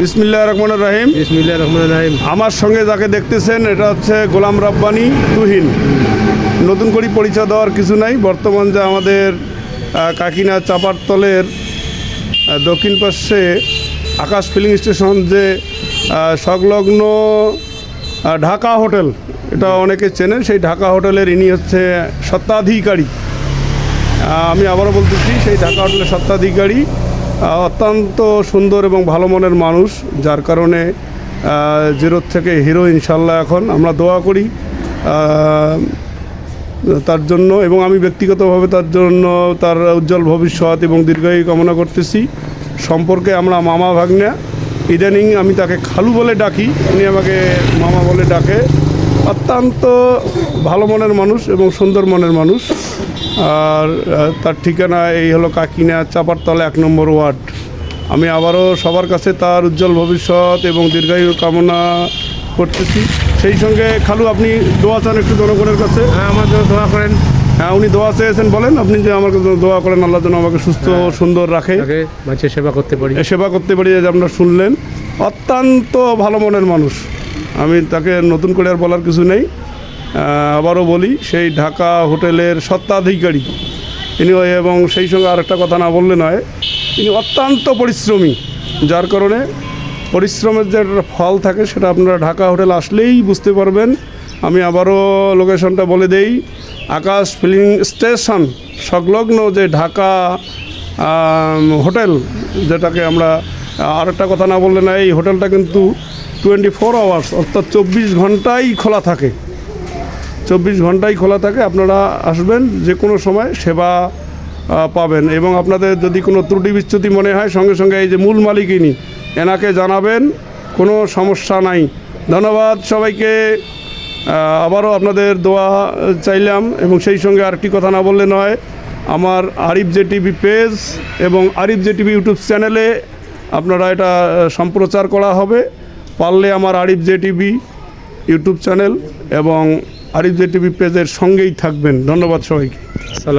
বিসমিল্লাহ রহমান রাহিম। বিসমিল্লাহ রহমান রাহিম। আমার সঙ্গে যাকে দেখতেছেন এটা হচ্ছে গোলাম রাব্বানি তুহিন। নতুন করে পরিচয় দেওয়ার কিছু নাই। বর্তমান যে আমাদের কাকিনা চাপারতলের দক্ষিণ পাশে আকাশ ফিলিং স্টেশন যে সংলগ্ন ঢাকা হোটেল এটা অনেকে চেনেন। সেই ঢাকা হোটেলের ইনি হচ্ছে স্বত্বাধিকারী আমি আবারও বলতেছি সেই ঢাকা হোটেলের স্বত্বাধিকারী আহ, অত্যন্ত সুন্দর এবং ভালো মনের মানুষ, যার কারণে জিরোর থেকে হিরো ইনশাল্লাহ এখন। আমরা দোয়া করি তার জন্য এবং আমি ব্যক্তিগতভাবে তার জন্য তার উজ্জ্বল ভবিষ্যৎ এবং দীর্ঘায়ু কামনা করতেছি। সম্পর্কে আমরা মামা ভাগ্না, ইদানিং আমি তাকে খালু বলে ডাকি। উনি আমাকে মামা বলে ডাকে। অত্যন্ত ভালো মনের মানুষ এবং সুন্দর মনের মানুষ। আর তার ঠিকানা এই হলো কাকিনা চাপারতলা এক নম্বর ওয়ার্ড। আমি আবারও সবার কাছে তার উজ্জ্বল ভবিষ্যৎ এবং দীর্ঘায়ু কামনা করতেছি। সেই সঙ্গে খালু আপনি দোয়া চান একটু জনগণের কাছে? হ্যাঁ আমার জন্য দোয়া করেন। হ্যাঁ উনি দোয়া চেয়েছেন বলেন আপনি যে আমার কাছে দোয়া করেন আল্লাহ যেন আমাকে সুস্থ সুন্দর রাখে। মানুষের সেবা করতে পারি। সেবা করতে পারি যে আপনারা শুনলেন। অত্যন্ত ভালো মনের মানুষ। আমি তাকে নতুন করে আর বলার কিছু নেই। আবারও বলি, সেই ঢাকা হোটেলের সত্ত্বাধিকারী তিনি ওই- এবং সেই সঙ্গে আরেকটা কথা না বললে নয় তিনি অত্যন্ত পরিশ্রমী, যার কারণে পরিশ্রমের যে একটা ফল থাকে সেটা আপনারা ঢাকা হোটেল আসলেই বুঝতে পারবেন। আমি আবারও লোকেশনটা বলে দেই, আকাশ ফিলিং স্টেশন, সংলগ্ন যে ঢাকা হোটেল, যেটাকে আমরা আর একটা কথা না বললে না এই হোটেলটা কিন্তু টোয়েন্টি ফোর আওয়ার্স, অর্থাৎ চব্বিশ ঘন্টাই খোলা থাকে। চব্বিশ ঘন্টাই খোলা থাকে, আপনারা আসবেন যে কোনো সময় সেবা পাবেন। এবং আপনাদের যদি কোনো ত্রুটি বিচ্যুতি মনে হয়, সঙ্গে সঙ্গে এই যে মূল মালিকিনী, এনাকে জানাবেন, কোনো সমস্যা নাই। ধন্যবাদ সবাইকে। আবারও আপনাদের দোয়া চাইলাম, এবং সেই সঙ্গে আরেকটি কথা না বললে নয়, আমার আরিফ জে টিভি পেজ এবং আরিফ জে টিভি ইউটিউব চ্যানেলে আপনারা এটা সম্প্রচার করা হবে। পারলে আমার Arif J TV YouTube channel এবং আরিফ জে টিভি পেজের সঙ্গেই থাকবেন। ধন্যবাদ সবাইকে।